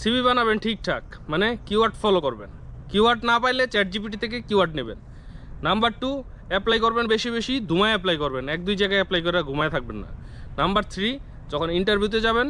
CV বানাবেন ঠিকঠাক মানে কিওয়ার্ড ফলো করবেন। কিওয়ার্ড না পাইলে চ্যাট জিপিটি থেকে কিওয়ার্ড নেবেন। নাম্বার টু অ্যাপ্লাই করবেন বেশি বেশি, ধুমায় অ্যাপ্লাই করবেন। এক দুই জায়গায় অ্যাপ্লাই করে ঘুমায় থাকবেন না। নাম্বার থ্রি যখন ইন্টারভিউতে যাবেন,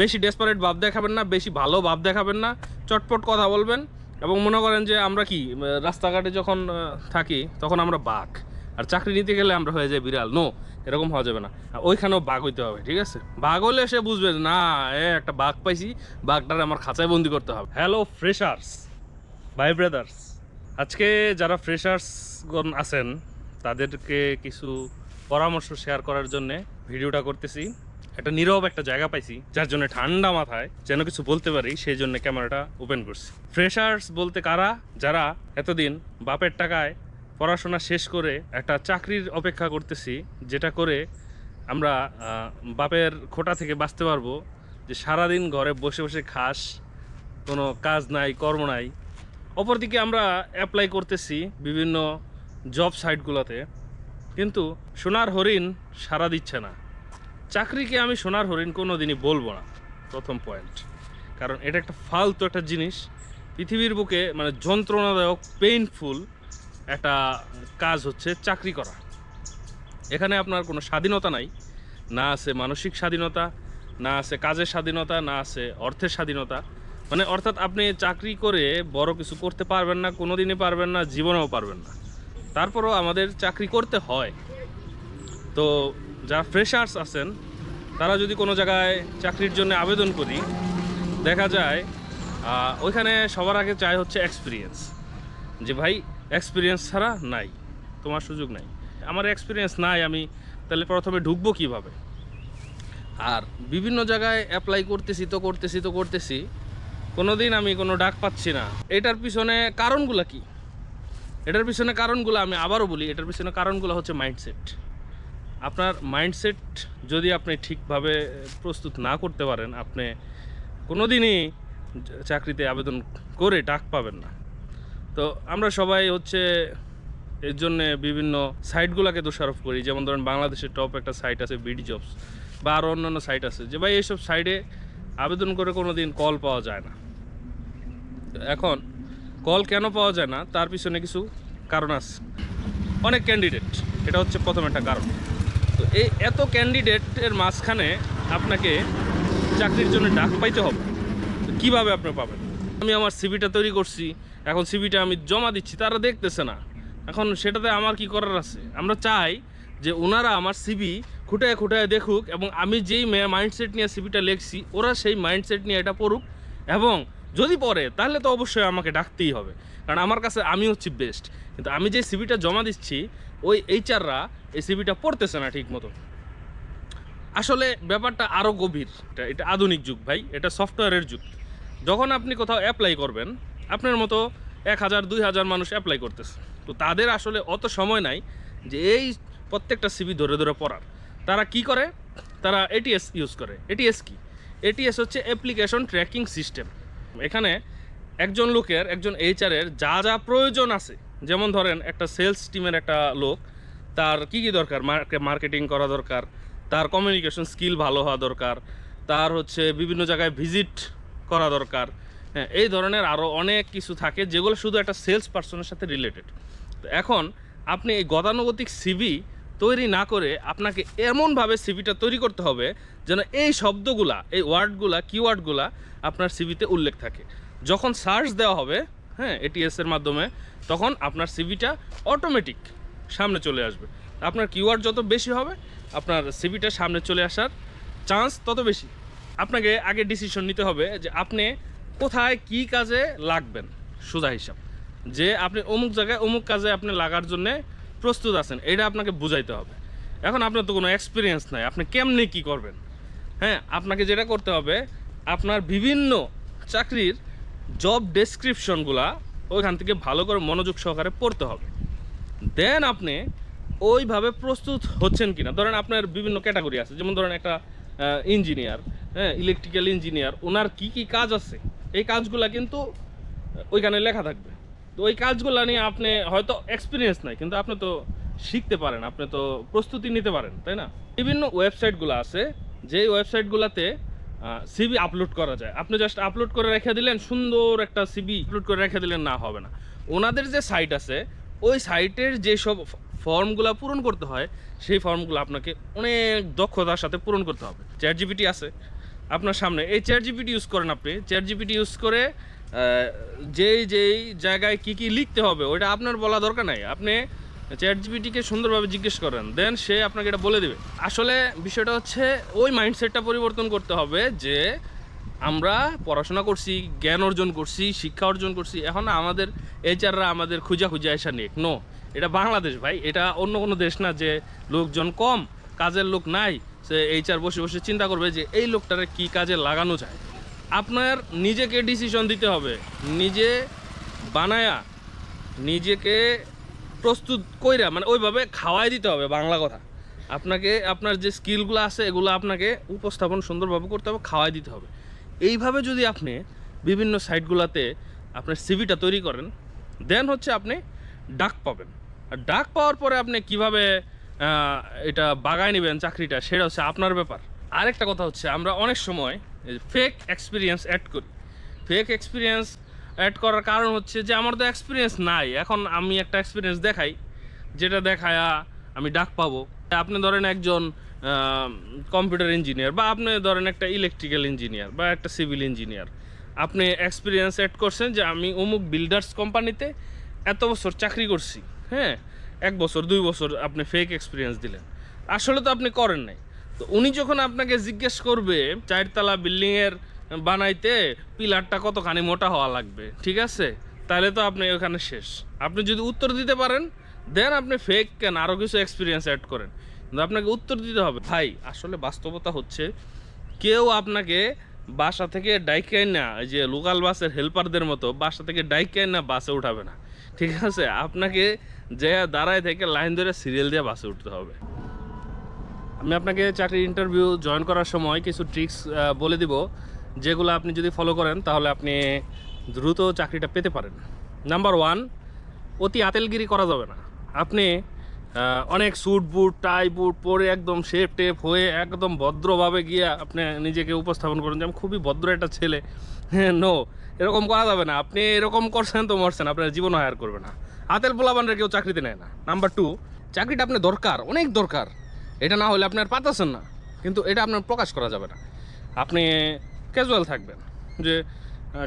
বেশি ডেসপারেট ভাব দেখাবেন না, বেশি ভালো ভাব দেখাবেন না, চটপট কথা বলবেন এবং মনে করেন যে আমরা কি রাস্তাঘাটে যখন থাকি, তখন আমরা বাঘ। আর চাকরি নিতে গেলে আমরা হয়ে যাই বিড়াল। নো এরকম হওয়া যাবে না। ওইখানেও বাঘ হইতে হবে, ঠিক আছে? বাঘ হলে সে বুঝবে না, এ একটা বাঘ পাইছি, বাঘটার আমার খাঁচায় বন্দি করতে হবে। হ্যালো ফ্রেশার্স ভাই ব্রাদার্স আজকে যারা ফ্রেশার্স আছেন, তাদেরকে কিছু পরামর্শ শেয়ার করার জন্য ভিডিওটা করতেছি। একটা নীরব একটা জায়গা পাইছি, যার জন্য ঠান্ডা মাথায় যেন কিছু বলতে পারি, সেই জন্য ক্যামেরাটা ওপেন করছি। ফ্রেশার্স বলতে কারা? যারা এতদিন বাপের টাকায় পড়াশোনা শেষ করে একটা চাকরির অপেক্ষা করতেছি, যেটা করে আমরা বাপের খোটা থেকে বাঁচতে পারব যে সারাদিন ঘরে বসে বসে খাস, কোনো কাজ নাই, কর্ম নাই। অপরদিকে আমরা অ্যাপ্লাই করতেছি বিভিন্ন জব সাইটগুলোতে কিন্তু সোনার হরিণ সারা দিচ্ছে না। চাকরিকে আমি সোনার হরিণ কোনো দিনই বলব না, প্রথম পয়েন্ট কারণ এটা একটা ফালতু একটা জিনিস, পৃথিবীর বুকে মানে যন্ত্রণাদায়ক পেইনফুল একটা কাজ হচ্ছে চাকরি করা। এখানে আপনার কোনো স্বাধীনতা নাই। না আছে মানসিক স্বাধীনতা, না আছে কাজের স্বাধীনতা, না আছে অর্থের স্বাধীনতা। মানে অর্থাৎ আপনি চাকরি করে বড় কিছু করতে পারবেন না কোনো দিনই পারবেন না, জীবনেও পারবেন না। তারপরও আমাদের চাকরি করতে হয়। তো যারা ফ্রেশার্স আছেন, তারা যদি কোনো জায়গায় চাকরির জন্য আবেদন করি, দেখা যায় ওইখানে সবার আগে চাই হচ্ছে এক্সপিরিয়েন্স যে ভাই এক্সপিরিয়েন্স ছাড়া নাই, তোমার সুযোগ নাই। আমার এক্সপিরিয়েন্স নাই, আমি তাহলে প্রথমে ঢুকবো কীভাবে? আর বিভিন্ন জায়গায় অ্যাপ্লাই করতেছি, তো করতেছি তো করতেছি, কোনোদিন আমি কোনো ডাক পাচ্ছি না। এটার পিছনে কারণগুলো কি? এটার পিছনে কারণগুলো আমি আবারও বলি, এটার পিছনে কারণগুলো হচ্ছে মাইন্ডসেট আপনার মাইন্ডসেট যদি আপনি ঠিকভাবে প্রস্তুত না করতে পারেন, আপনি কোনো দিনই চাকরিতে আবেদন করে ডাক পাবেন না। তো আমরা সবাই হচ্ছে এর জন্য বিভিন্ন সাইটগুলোকে দোষারোপ করি। যেমন ধরেন বাংলাদেশের টপ একটা সাইট আছে বিডি জবস বা আরও অন্যান্য সাইট আছে যে, ভাই এইসব সাইটে আবেদন করে কোনো দিন কল পাওয়া যায় না। এখন কল কেন পাওয়া যায় না? তার পিছনে কিছু কারণ আছে। অনেক ক্যান্ডিডেট এটা হচ্ছে প্রথম একটা কারণ। তো এই এত ক্যান্ডিডেটের মাঝখানে আপনাকে চাকরির জন্য ডাক পাইতে হবে। কীভাবে আপনি পাবেন? আমি আমার সিভিটা তৈরি করছি, এখন সিভিটা আমি জমা দিচ্ছি, তারা দেখতেছে না। এখন সেটাতে আমার কি করার আছে? আমরা চাই যে ওনারা আমার সিভি খুঁটায় খুঁটায় দেখুক এবং আমি যেই মাইন্ডসেট নিয়ে সিভিটা লিখছি, ওরা সেই মাইন্ডসেট নিয়ে এটা পড়ুক এবং যদি পড়ে, তাহলে তো অবশ্যই আমাকে ডাকতেই হবে। কারণ আমার কাছে আমি হচ্ছি বেস্ট কিন্তু আমি যে সিভিটা জমা দিচ্ছি, ওই এইচআররা এই সিভিটা পড়তেছে না ঠিক মতো আসলে ব্যাপারটা আরও গভীর। এটা এটা আধুনিক যুগ ভাই, এটা সফটওয়্যারের যুগ। যখন আপনি কোথাও অ্যাপ্লাই করবেন, আপনার মতো এক হাজার, দুই হাজার মানুষ অ্যাপ্লাই করতেছে। তো তাদের আসলে অত সময় নাই যে এই প্রত্যেকটা সিবি ধরে ধরে পড়ার। তারা কি করে? তারা এটিএস ইউজ করে। এটিএস কি? এটিএস হচ্ছে অ্যাপ্লিকেশন ট্র্যাকিং সিস্টেম এখানে একজন লোকের, একজন এইচআরের যা যা প্রয়োজন আছে, যেমন ধরেন একটা সেলস টিমের একটা লোক, তার কি কি দরকার? মার্কেটিং করা দরকার, তার কমিউনিকেশন স্কিল ভালো হওয়া দরকার, তার হচ্ছে বিভিন্ন জায়গায় ভিজিট করা দরকার। হ্যাঁ এই ধরনের আরও অনেক কিছু থাকে যেগুলো শুধু একটা সেলস পার্সনের সাথে রিলেটেড তো এখন আপনি এই গতানুগতিক সিভি তৈরি না করে আপনাকে এমনভাবে সিভিটা তৈরি করতে হবে যেন এই শব্দগুলা, এই ওয়ার্ডগুলা কিওয়ার্ডগুলা আপনার সিভিতে উল্লেখ থাকে। যখন সার্চ দেওয়া হবে হ্যাঁ এটিএসের মাধ্যমে, তখন আপনার সিভিটা অটোমেটিক সামনে চলে আসবে। আপনার কিওয়ার্ড যত বেশি হবে, আপনার সিভিটা সামনে চলে আসার চান্স তত বেশি। আপনাকে আগে ডিসিশন নিতে হবে যে আপনি কোথায় কি কাজে লাগবেন। সোজা হিসাব। যে আপনি অমুক জায়গায় অমুক কাজে আপনি লাগার জন্যে প্রস্তুত আছেন এটা আপনাকে বুঝাইতে হবে। এখন আপনার তো কোনো এক্সপিরিয়েন্স নাই, আপনি কেমনে কি করবেন? হ্যাঁ আপনাকে যেটা করতে হবে, আপনার বিভিন্ন চাকরির জব ডেসক্রিপশনগুলা ওইখান থেকে ভালো করে মনোযোগ সহকারে পড়তে হবে। দেন আপনি ওইভাবে প্রস্তুত হচ্ছেন কিনা, ধরেন আপনার বিভিন্ন ক্যাটাগরি আছে, যেমন ধরেন একটা ইঞ্জিনিয়ার হ্যাঁ ইলেকট্রিক্যাল ইঞ্জিনিয়ার ওনার কি কি কাজ আছে? এই কাজগুলা কিন্তু ওইখানে লেখা থাকবে। তো ওই কাজগুলো নিয়ে আপনি হয়তো এক্সপিরিয়েন্স নাই, কিন্তু আপনি তো শিখতে পারেন, আপনি তো প্রস্তুতি নিতে পারেন, তাই না? বিভিন্ন ওয়েবসাইটগুলো আছে, যেই ওয়েবসাইটগুলোতে সিবি আপলোড করা যায়। আপনি জাস্ট আপলোড করে রেখে দিলেন, সুন্দর একটা সিবি আপলোড করে রেখে দিলেন, না হবে না। ওনাদের যে সাইট আছে, ওই সাইটের যেসব ফর্মগুলো পূরণ করতে হয়, সেই ফর্মগুলো আপনাকে অনেক দক্ষতার সাথে পূরণ করতে হবে। চ্যাট জিপিটি আছে আপনার সামনে। এই চ্যাট জিপিটি ইউজ করেন আপনি। চ্যাট জিপিটি ইউজ করে যেই যেই জায়গায় কি কি লিখতে হবে, ওইটা আপনার বলা দরকার নাই। আপনি চ্যাট জিপিটিকে সুন্দরভাবে জিজ্ঞেস করেন, দেন সে আপনাকে এটা বলে দেবে। আসলে বিষয়টা হচ্ছে, ওই মাইন্ডসেটটা পরিবর্তন করতে হবে যে, আমরা পড়াশোনা করছি, জ্ঞান অর্জন করছি, শিক্ষা অর্জন করছি, এখন আমাদের এইচআররা আমাদের খুঁজা খুঁজা আসা নিক। নো এটা বাংলাদেশ ভাই, এটা অন্য কোনো দেশ না যে লোকজন কম। কাজের লোক নাই, সে এইচআর বসে বসে চিন্তা করবে যে এই লোকটারে কি কাজে লাগানো যায়। আপনার নিজেকে ডিসিশন দিতে হবে। নিজে বানায়া, নিজেকে প্রস্তুত কইরা মানে ওইভাবে খাওয়াই দিতে হবে বাংলা কথা। আপনাকে, আপনার যে স্কিলগুলো আছে, এগুলো আপনাকে উপস্থাপন সুন্দরভাবে করতে হবে, খাওয়াই দিতে হবে। এইভাবে যদি আপনি বিভিন্ন সাইটগুলোতে আপনার সিভিটা তৈরি করেন দেন হচ্ছে আপনি ডাক পাবেন। আর ডাক পাওয়ার পরে আপনি কীভাবে এটা বাগায় নেবেন চাকরিটা, সেটা হচ্ছে আপনার ব্যাপার। আরেকটা কথা হচ্ছে, আমরা অনেক সময় ফেক এক্সপিরিয়েন্স অ্যাড করি। ফেক এক্সপিরিয়েন্স অ্যাড করার কারণ হচ্ছে যে, আমার তো এক্সপিরিয়েন্স নাই। এখন আমি একটা এক্সপিরিয়েন্স দেখাই, যেটা দেখায়া আমি ডাক পাবো। আপনি ধরেন একজন কম্পিউটার ইঞ্জিনিয়ার বা আপনি ধরেন একটা ইলেকট্রিক্যাল ইঞ্জিনিয়ার বা একটা সিভিল ইঞ্জিনিয়ার আপনি এক্সপিরিয়েন্স অ্যাড করছেন যে, আমি অমুক বিল্ডার্স কোম্পানিতে এত বছর চাকরি করছি হ্যাঁ? এক বছর, দুই বছর আপনি ফেক এক্সপিরিয়েন্স দিলেন। আসলে তো আপনি করেন নাই। তো উনি যখন আপনাকে জিজ্ঞেস করবে, চারতলা বিল্ডিংয়ের বানাইতে পিলারটা কতখানি মোটা হওয়া লাগবে, ঠিক আছে? তাহলে তো আপনি ওখানে শেষ। আপনি যদি উত্তর দিতে পারেন, দেন আপনি ফেক কেন আরও কিছু এক্সপিরিয়েন্স অ্যাড করেন। কিন্তু আপনাকে উত্তর দিতে হবে, ভাই, আসলে বাস্তবতা হচ্ছে, কেউ আপনাকে বাসা থেকে ডাইকাই না যে লোকাল বাসের হেল্পারদের মতো, বাসা থেকে ডাইকাই না বাসে উঠাবে না। ঠিক আছে, আপনাকে যে দাঁড়ায় থেকে লাইন ধরে সিরিয়াল দিয়ে বাসে উঠতে হবে। আমি আপনাকে চাকরির ইন্টারভিউ জয়েন করার সময় কিছু ট্রিক্স বলে দিব, যেগুলো আপনি যদি ফলো করেন, তাহলে আপনি দ্রুত চাকরিটা পেতে পারেন। নাম্বার ওয়ান অতি আতেলগিরি করা যাবে না। আপনি অনেক স্যুট বুট, টাই বুট পরে একদম শেপ টেপ হয়ে একদম ভদ্রভাবে গিয়ে আপনি নিজেকে উপস্থাপন করেন যে আমি খুবই ভদ্র একটা ছেলে। হ্যাঁ নো এরকম করা যাবে না। আপনি এরকম করছেন তো মরছেন, আপনার জীবন হায়ার করবে না। আতেল পোলাবানরা কেউ চাকরিতে নেয় না। নাম্বার টু চাকরিটা আপনার দরকার, অনেক দরকার। এটা না হলে আপনার পাতাছেন না। কিন্তু এটা আপনার প্রকাশ করা যাবে না। আপনি ক্যাজুয়াল থাকবেন যে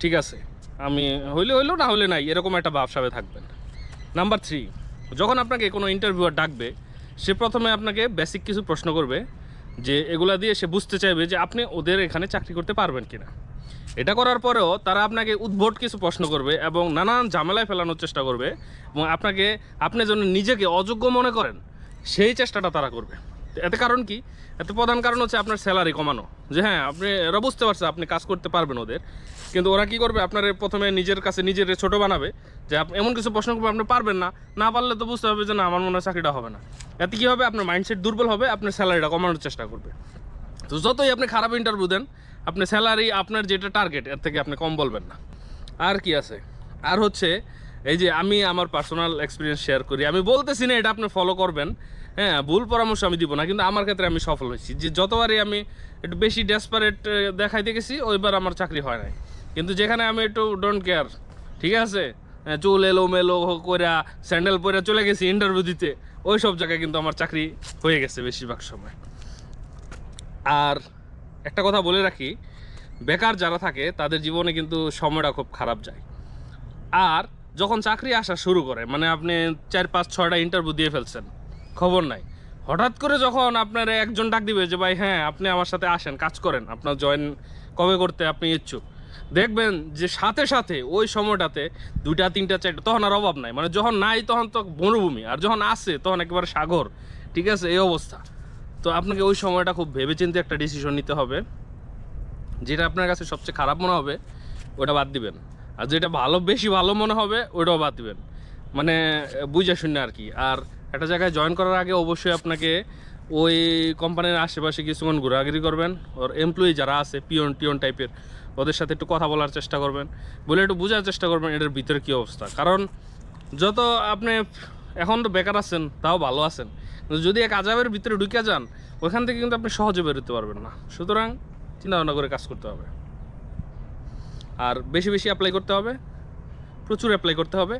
ঠিক আছে, আমি হইলে হইল, না হলে নাই, এরকম একটা ভাবসাবে থাকবেন। নাম্বার থ্রি যখন আপনাকে কোনো ইন্টারভিউয়ার ডাকবে, সে প্রথমে আপনাকে বেসিক কিছু প্রশ্ন করবে যে এগুলা দিয়ে সে বুঝতে চাইবে যে আপনি ওদের এখানে চাকরি করতে পারবেন কিনা। এটা করার পরেও তারা আপনাকে উদ্ভট কিছু প্রশ্ন করবে এবং নানান ঝামেলায় ফেলানোর চেষ্টা করবে এবং আপনাকে, আপনি যেন নিজেকে অযোগ্য মনে করেন, সেই চেষ্টাটা তারা করবে। এতে কারণ কি? এতে প্রধান কারণ হচ্ছে আপনার স্যালারি কমানো। যে হ্যাঁ আপনি, এরা বুঝতে পারছে আপনি কাজ করতে পারবেন ওদের। কিন্তু ওরা কি করবে? আপনার প্রথমে নিজের কাছে নিজের ছোট বানাবে। যে এমন কিছু প্রশ্ন করবে, আপনি পারবেন না। না পারলে তো বুঝতে হবে যে না, আমার মনে হয় চাকরিটা হবে না। এতে কী হবে? আপনার মাইন্ডসেট দুর্বল হবে আপনার স্যালারিটা কমানোর চেষ্টা করবে। তো যতই আপনি খারাপ ইন্টারভিউ দেন আপনার স্যালারি আপনার যেটা টার্গেট এর থেকে আপনি কম বলবেন না। আর কি আছে? আর হচ্ছে, এই যে আমি আমার পার্সোনাল এক্সপিরিয়েন্স শেয়ার করি। আমি বলতেছি না এটা আপনি ফলো করবেন। হ্যাঁ ভুল পরামর্শ আমি দিব না, কিন্তু আমার ক্ষেত্রে আমি সফল হয়েছি। যে যতবারই আমি একটু বেশি ডেসপারেট দেখাইতে গেছি ওইবার আমার চাকরি হয় নাই। কিন্তু যেখানে আমি একটু ডোন্ট কেয়ার ঠিক আছে? চুল এলো মেলো কইরা স্যান্ডেল পরে চলে গেছি ইন্টারভিউ দিতে ওই সব জায়গায় কিন্তু আমার চাকরি হয়ে গেছে বেশিরভাগ সময়। আর একটা কথা বলে রাখি, বেকার যারা থাকে, তাদের জীবনে কিন্তু সময়টা খুব খারাপ যায়। আর যখন চাকরি আসা শুরু করে মানে আপনি চার, পাঁচ, ছয়টা ইন্টারভিউ দিয়ে ফেলছেন খবর নাই। হঠাৎ করে যখন আপনার একজন ডাক দিবে যে, ভাই হ্যাঁ আপনি আমার সাথে আসেন, কাজ করেন, আপনার জয়েন কবে করতে আপনি ইচ্ছুক? দেখবেন যে, সাথে সাথে ওই সময়টাতে দুইটা, তিনটা, চারটা, তখন আর অভাব নাই। মানে যখন নাই তখন তো বনভূমি আর যখন আসে তখন একেবারে সাগর, ঠিক আছে, এই অবস্থা। তো আপনাকে ওই সময়টা খুব ভেবেচিন্তে একটা ডিসিশন নিতে হবে। যেটা আপনার কাছে সবচেয়ে খারাপ মনে হবে, ওটা বাদ দিবেন। আর যেটা ভালো, বেশি ভালো মনে হবে, ওটাও বাদ দিবেন। মানে বুঝে শুনে আর কি। আর একটা জায়গায় জয়েন করার আগে অবশ্যই আপনাকে ওই কোম্পানির আশেপাশে কিছুক্ষণ ঘোরাঘুরি করবেন। ওর এমপ্লয়ি যারা আছে, পিয়ন, টিয়ন টাইপের ওদের সাথে একটু কথা বলার চেষ্টা করবেন। বলে একটু বোঝার চেষ্টা করবেন এটার ভিতরে কী অবস্থা। কারণ যত আপনি, এখন তো বেকার আছেন, তাও ভালো আছেন। যদি এক আজাবের ভিতরে ঢুকে যান ওইখান থেকে কিন্তু আপনি সহজে বেরোতে পারবেন না। সুতরাং চিন্তা ভাবনা করে কাজ করতে হবে। আর বেশি বেশি অ্যাপ্লাই করতে হবে। প্রচুর অ্যাপ্লাই করতে হবে।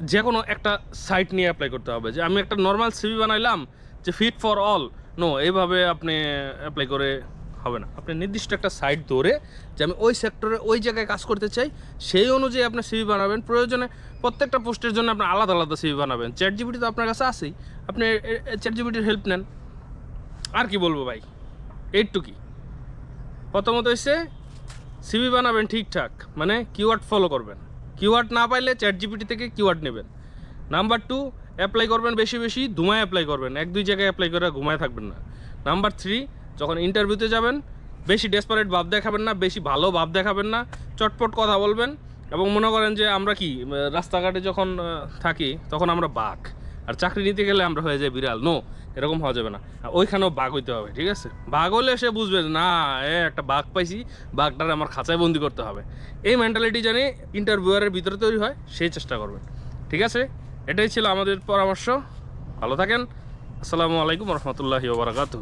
যে কোনো একটা সাইট নিয়ে অ্যাপ্লাই করতে হবে। যে আমি একটা নর্মাল সিভি বানাইলাম যে ফিট ফর অল নো এইভাবে আপনি অ্যাপ্লাই করে হবে না। আপনি নির্দিষ্ট একটা সাইট ধরে যে আমি ওই সেক্টরে ওই জায়গায় কাজ করতে চাই, সেই অনুযায়ী আপনি সিভি বানাবেন। প্রয়োজনে প্রত্যেকটা পোস্টের জন্য আপনি আলাদা আলাদা সিভি বানাবেন। চ্যাট জিবিটি তো আপনার কাছে আছেই। আপনি চ্যাট জিবিটির হেল্প নেন। আর কি বলব ভাই? এইটুকি প্রথমত হচ্ছে সিভি বানাবেন ঠিকঠাক। মানে কিওয়ার্ড ফলো করবেন। কিওয়ার্ড না পাইলে চ্যাট জিপিটি থেকে কিওয়ার্ড নেবেন। নাম্বার টু অ্যাপ্লাই করবেন বেশি বেশি, ধুমায় অ্যাপ্লাই করবেন। এক দুই জায়গায় অ্যাপ্লাই করে ঘুমায় থাকবেন না। নাম্বার থ্রি, যখন ইন্টারভিউতে যাবেন, বেশি ডেসপারেট ভাব দেখাবেন না, বেশি ভালো ভাব দেখাবেন না, চটপট কথা বলবেন এবং মনে করেন যে আমরা কি, রাস্তাঘাটে যখন থাকি, তখন আমরা বাঘ। আর চাকরি নিতে গেলে আমরা হয়ে যাই বিড়াল। নো এরকম হওয়া যাবে না। ওইখানেও বাঘ হইতে হবে, ঠিক আছে? বাঘ হলে সে বুঝবে, না, এ একটা বাঘ পাইছি, বাঘটার আমার খাঁচায় বন্দি করতে হবে। এই মেন্টালিটি জানি ইন্টারভিউয়ারের ভিতরে তৈরি হয় সেই চেষ্টা করবেন ঠিক আছে? এটাই ছিল আমাদের পরামর্শ। ভালো থাকেন। আসসালামু আলাইকুম রহমতুল্লাহি ওবরাকাতু